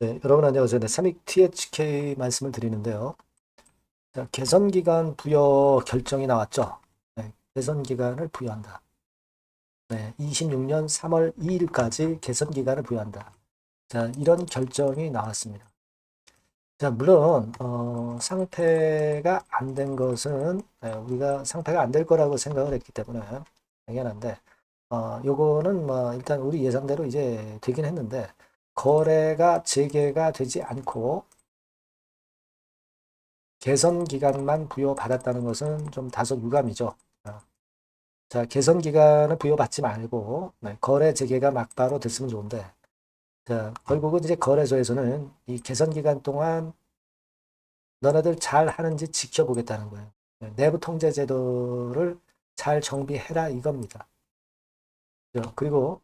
네, 여러분 안녕하세요. 네, 삼익 THK 말씀을 드리는데요. 자, 개선 기간 부여 결정이 나왔죠. 네, 개선 기간을 부여한다. 네, 26년 3월 2일까지 개선 기간을 부여한다. 자, 이런 결정이 나왔습니다. 자, 물론 어, 상태가 안 된 것은 네, 우리가 상태가 안 될 거라고 생각을 했기 때문에 당연한데 어, 요거는 뭐 일단 우리 예상대로 이제 되긴 했는데 거래가 재개가 되지 않고 개선 기간만 부여받았다는 것은 좀 다소 유감이죠. 어. 자, 개선 기간을 부여받지 말고 네, 거래 재개가 막바로 됐으면 좋은데 자, 결국은 이제 거래소에서는 이 개선 기간 동안 너네들 잘 하는지 지켜보겠다는 거예요. 네, 내부 통제 제도를 잘 정비해라 이겁니다. 자, 그리고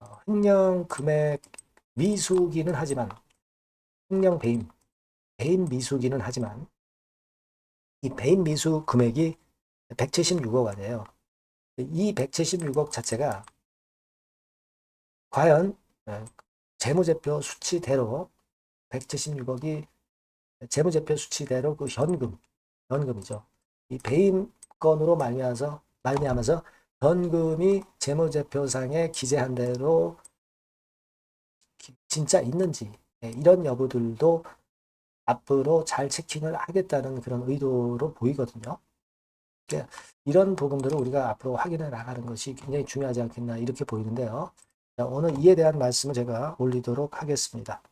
어, 횡령 금액 미수기는 하지만 횡령 배임, 배임 미수기는 하지만 이 배임 미수 금액이 176억 원이에요. 이 176억 자체가 과연 예, 재무제표 수치대로 176억이 재무제표 수치대로 그 현금, 현금이죠. 이 배임 건으로 말미암아서 말미암아서 현금이 재무제표상에 기재한 대로 진짜 있는지 예, 이런 여부들도 앞으로 잘 체킹을 하겠다는 그런 의도로 보이거든요. 그러니까 이런 부분들을 우리가 앞으로 확인해 나가는 것이 굉장히 중요하지 않겠나 이렇게 보이는데요. 자, 오늘 이에 대한 말씀을 제가 올리도록 하겠습니다.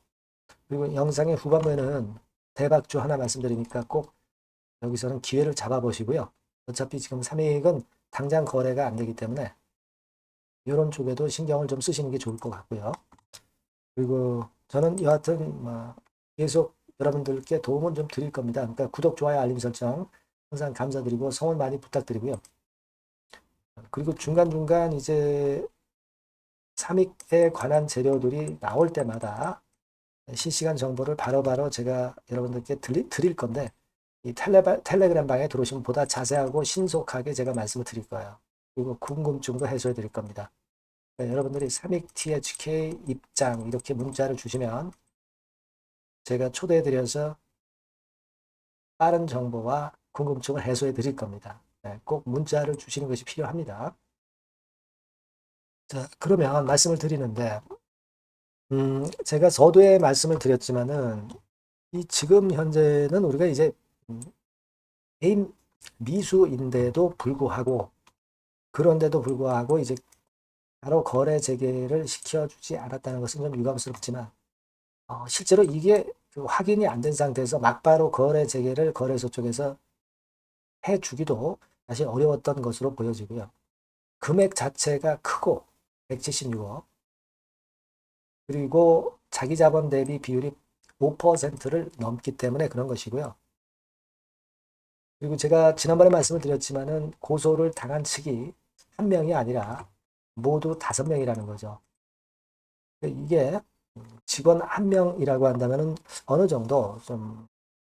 그리고 영상의 후반부에는 대박주 하나 말씀드리니까 꼭 여기서는 기회를 잡아보시고요. 어차피 지금 3익은 당장 거래가 안 되기 때문에 이런 쪽에도 신경을 좀 쓰시는 게 좋을 것 같고요. 그리고 저는 여하튼 뭐 계속 여러분들께 도움을 좀 드릴 겁니다. 그러니까 구독, 좋아요, 알림 설정 항상 감사드리고 성원 많이 부탁드리고요. 그리고 중간중간 이제 삼익에 관한 재료들이 나올 때마다 실시간 정보를 바로바로 제가 여러분들께 드리, 드릴 건데 이 텔레, 텔레그램 방에 들어오시면 보다 자세하고 신속하게 제가 말씀을 드릴 거예요. 그리고 궁금증도 해소해 드릴 겁니다. 네, 여러분들이 삼익 THK 입장 이렇게 문자를 주시면 제가 초대해 드려서 빠른 정보와 궁금증을 해소해 드릴 겁니다. 네, 꼭 문자를 주시는 것이 필요합니다. 자, 그러면 말씀을 드리는데, 음, 제가 서두에 말씀을 드렸지만은, 이 지금 현재는 우리가 이제, 음, 개인 미수인데도 불구하고, 그런데도 불구하고 이제 바로 거래 재개를 시켜주지 않았다는 것은 좀 유감스럽지만, 어, 실제로 이게 그 확인이 안 된 상태에서 막바로 거래 재개를 거래소 쪽에서 해주기도 사실 어려웠던 것으로 보여지고요. 금액 자체가 크고 176억 그리고 자기 자본 대비 비율이 5%를 넘기 때문에 그런 것이고요. 그리고 제가 지난번에 말씀을 드렸지만은 고소를 당한 측이 한 명이 아니라 모두 다섯 명이라는 거죠. 이게 직원 한 명이라고 한다면은 어느 정도 좀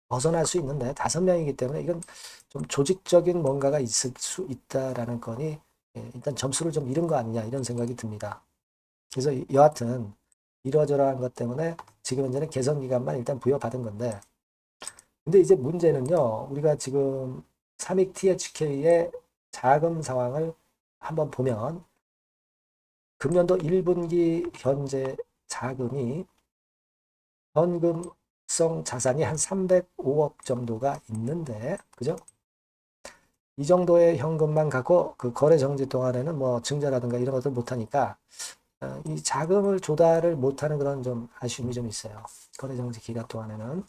벗어날 수 있는데 다섯 명이기 때문에 이건 좀 조직적인 뭔가가 있을 수 있다라는 거니 예, 일단 점수를 좀 잃은 거 아니냐 이런 생각이 듭니다. 그래서 여하튼 이러저러한 것 때문에 지금 현재는 개선 기간만 일단 부여받은 건데 근데 이제 문제는요 우리가 지금 삼익 THK의 자금 상황을 한번 보면 금년도 1분기 현재 자금이 현금성 자산이 한 305억 정도가 있는데 그죠? 이 정도의 현금만 갖고 그 거래 정지 동안에는 뭐 증자라든가 이런 것들 못하니까 어, 이 자금을 조달을 못하는 그런 좀 아쉬움이 좀 있어요. 거래 정지 기간 동안에는.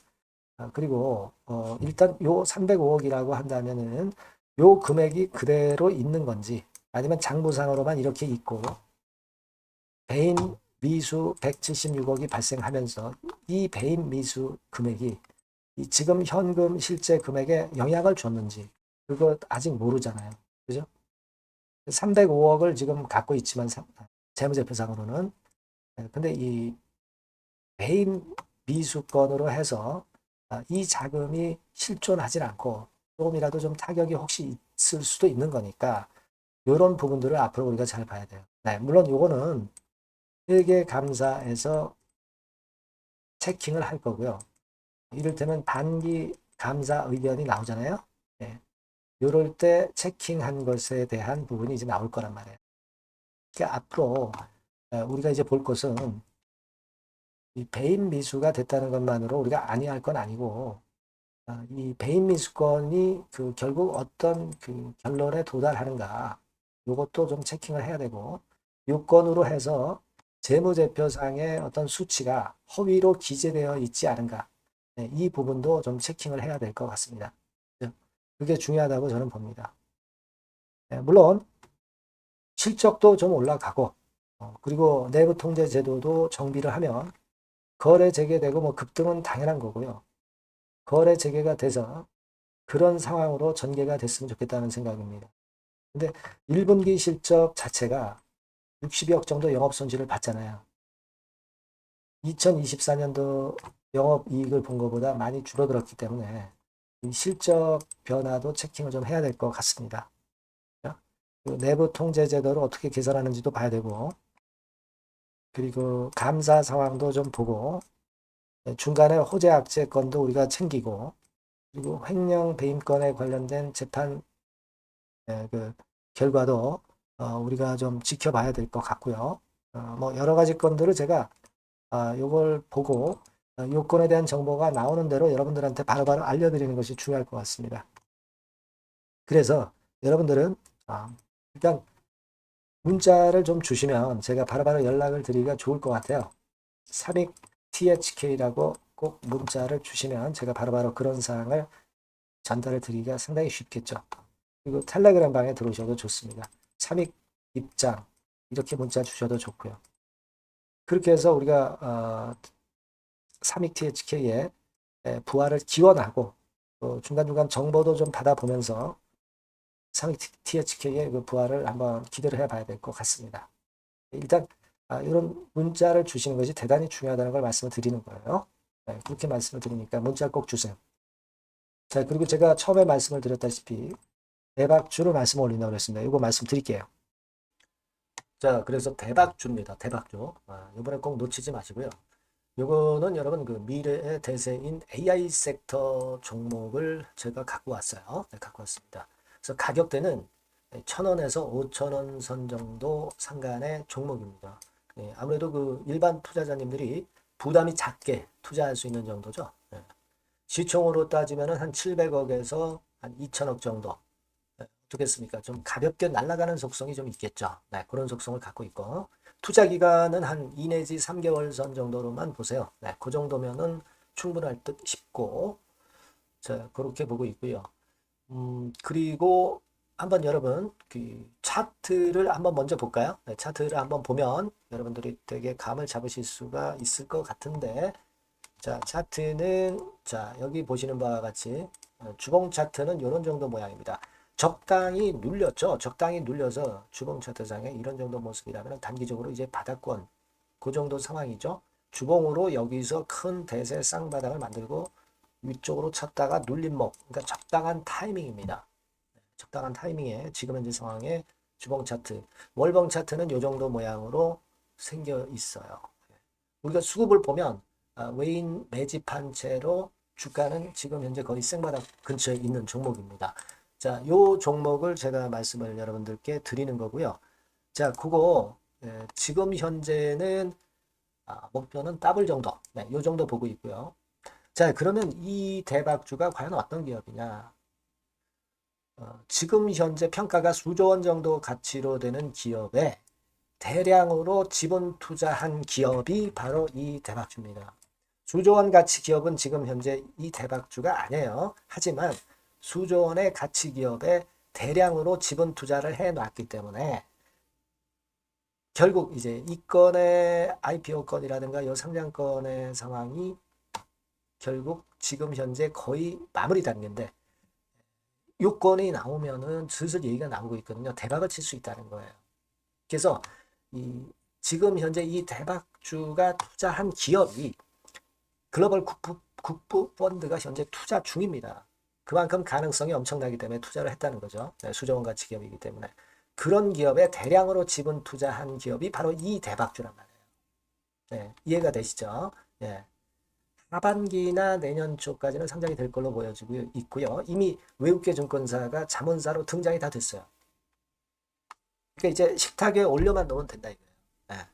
아, 그리고 어, 일단 요 305억이라고 한다면은 요 금액이 그대로 있는 건지 아니면 장부상으로만 이렇게 있고 배임 미수 176억이 발생하면서 이 배임 미수 금액이 이 지금 현금 실제 금액에 영향을 줬는지 그거 아직 모르잖아요. 그죠? 305억을 지금 갖고 있지만 재무제표상으로는 네, 근데 이 배임 미수건으로 해서 아, 이 자금이 실존하지 않고 조금이라도 좀 타격이 혹시 있을 수도 있는 거니까 이런 부분들을 앞으로 우리가 잘 봐야 돼요. 네, 물론 요거는 회계 감사에서 체킹을 할 거고요. 이를테면 단기 감사 의견이 나오잖아요. 예. 이럴 때 체킹한 것에 대한 부분이 이제 나올 거란 말이에요. 그러니까 앞으로 에, 우리가 이제 볼 것은 이 배임 미수가 됐다는 것만으로 우리가 아니할 건 아니고 아, 이 배임 미수권이 그 결국 어떤 그 결론에 도달하는가 요것도 좀 체킹을 해야 되고 요건으로 해서 재무제표상의 어떤 수치가 허위로 기재되어 있지 않은가 네, 이 부분도 좀 체킹을 해야 될 것 같습니다. 그게 중요하다고 저는 봅니다. 네, 물론 실적도 좀 올라가고 어, 그리고 내부 통제 제도도 정비를 하면 거래 재개되고 뭐 급등은 당연한 거고요. 거래 재개가 돼서 그런 상황으로 전개가 됐으면 좋겠다는 생각입니다. 근데 1분기 실적 자체가 60억 정도 영업 손실을 봤잖아요. 2024년도 영업 이익을 본 것보다 많이 줄어들었기 때문에 이 실적 변화도 체킹을 좀 해야 될 것 같습니다. 그 내부 통제 제도를 어떻게 개선하는지도 봐야 되고 그리고 감사 상황도 좀 보고 중간에 호재 악재 건도 우리가 챙기고 그리고 횡령 배임건에 관련된 재판 예, 그 결과도 어, 우리가 좀 지켜봐야 될 것 같고요. 어, 뭐 여러 가지 건들을 제가 아, 요걸 보고 어, 요건에 대한 정보가 나오는 대로 여러분들한테 바로 바로 알려드리는 것이 중요할 것 같습니다. 그래서 여러분들은 아, 일단 문자를 좀 주시면 제가 바로바로 연락을 드리기가 좋을 것 같아요. 32 THK라고 꼭 문자를 주시면 제가 바로 바로 그런 사항을 전달을 드리기가 상당히 쉽겠죠. 그리고 텔레그램 방에 들어오셔도 좋습니다. 3익 입장 이렇게 문자 주셔도 좋고요. 그렇게 해서 우리가 어, 3익 THK의 부활을 기원하고 또 중간중간 정보도 좀 받아보면서 3익 THK의 그 부활을 한번 기대를 해봐야 될 것 같습니다. 일단 아, 이런 문자를 주시는 것이 대단히 중요하다는 걸 말씀을 드리는 거예요. 네, 그렇게 말씀을 드리니까 문자 꼭 주세요. 자, 그리고 제가 처음에 말씀을 드렸다시피 대박주로 말씀 올린다고 그랬습니다. 이거 말씀 드릴게요. 자, 그래서 대박주입니다. 대박주. 아, 이번에 꼭 놓치지 마시고요. 요거는 여러분 그 미래의 대세인 AI 섹터 종목을 제가 갖고 왔어요. 네, 갖고 왔습니다. 그래서 가격대는 1,000원에서 5,000원 선 정도 상간의 종목입니다. 네, 아무래도 그 일반 투자자님들이 부담이 작게 투자할 수 있는 정도죠. 네. 시총으로 따지면 한 700억에서 한 2천억 정도. 네, 어떻겠습니까? 좀 가볍게 날아가는 속성이 좀 있겠죠. 네, 그런 속성을 갖고 있고. 투자 기간은 한 2 내지 3개월 선 정도로만 보세요. 네, 그 정도면은 충분할 듯 싶고. 자, 그렇게 보고 있고요. 음, 그리고 한번 여러분 그 차트를 한번 먼저 볼까요? 네, 차트를 한번 보면 여러분들이 되게 감을 잡으실 수가 있을 것 같은데 자 차트는 자 여기 보시는 바와 같이 어, 주봉 차트는 이런 정도 모양입니다. 적당히 눌렸죠. 적당히 눌려서 주봉 차트상에 이런 정도 모습이라면 단기적으로 이제 바닥권 그 정도 상황이죠. 주봉으로 여기서 큰 대세 쌍바닥을 만들고 위쪽으로 쳤다가 눌림목 그러니까 적당한 타이밍입니다. 적당한 타이밍에 지금 현재 상황에 주봉 차트, 월봉 차트는 이 정도 모양으로 생겨 있어요. 우리가 수급을 보면 아, 외인 매집한 채로 주가는 지금 현재 거의 생바닥 근처에 있는 종목입니다. 자, 요 종목을 제가 말씀을 여러분들께 드리는 거고요. 자, 그거 예, 지금 현재는 아, 목표는 더블 정도, 네, 요 정도 보고 있고요. 자, 그러면 이 대박주가 과연 어떤 기업이냐? 어, 지금 현재 평가가 수조 원 정도 가치로 되는 기업에 대량으로 지분 투자한 기업이 바로 이 대박주입니다. 수조 원 가치 기업은 지금 현재 이 대박주가 아니에요. 하지만 수조 원의 가치 기업에 대량으로 지분 투자를 해 놨기 때문에 결국 이제 이 건의 IPO 건이라든가 이 상장 건의 상황이 결국 지금 현재 거의 마무리 단계인데 요건이 나오면은 슬슬 얘기가 나오고 있거든요. 대박을 칠 수 있다는 거예요. 그래서 이 지금 현재 이 대박주가 투자한 기업이 글로벌 국부, 국부 펀드가 현재 투자 중입니다. 그만큼 가능성이 엄청나기 때문에 투자를 했다는 거죠. 네, 수조원 가치 기업이기 때문에. 그런 기업에 대량으로 지분 투자한 기업이 바로 이 대박주란 말이에요. 네, 이해가 되시죠? 네. 하반기나 내년 초까지는 상장이 될 걸로 보여지고 있고요. 이미 외국계 증권사가 자문사로 등장이 다 됐어요. 그러니까 이제 식탁에 올려만 놓으면 된다 이거예요. 예.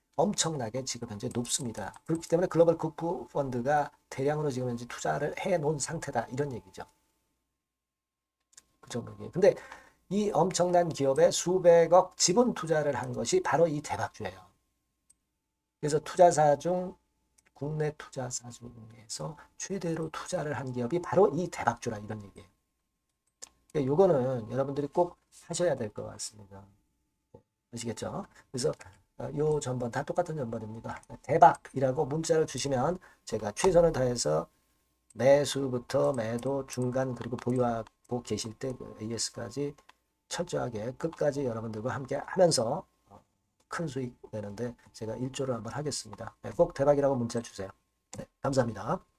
엄청나게 지금 현재 높습니다. 그렇기 때문에 글로벌 국부 펀드가 대량으로 지금 현재 투자를 해 놓은 상태다. 이런 얘기죠. 그 정도예요. 근데 이 엄청난 기업에 수백억 지분 투자를 한 것이 바로 이 대박주예요. 그래서 투자사 중 국내 투자사 중에서 최대로 투자를 한 기업이 바로 이 대박주라 이런 얘기예요. 그러니까 요거는 여러분들이 꼭 하셔야 될 것 같습니다. 아시겠죠? 그래서 어, 요 전번 다 똑같은 전번입니다. 대박이라고 문자를 주시면 제가 최선을 다해서 매수부터 매도 중간 그리고 보유하고 계실 때그 AS까지 철저하게 끝까지 여러분들과 함께 하면서 어, 큰 수익 내는데 제가 일조를 한번 하겠습니다. 네, 꼭 대박이라고 문자 주세요. 네, 감사합니다.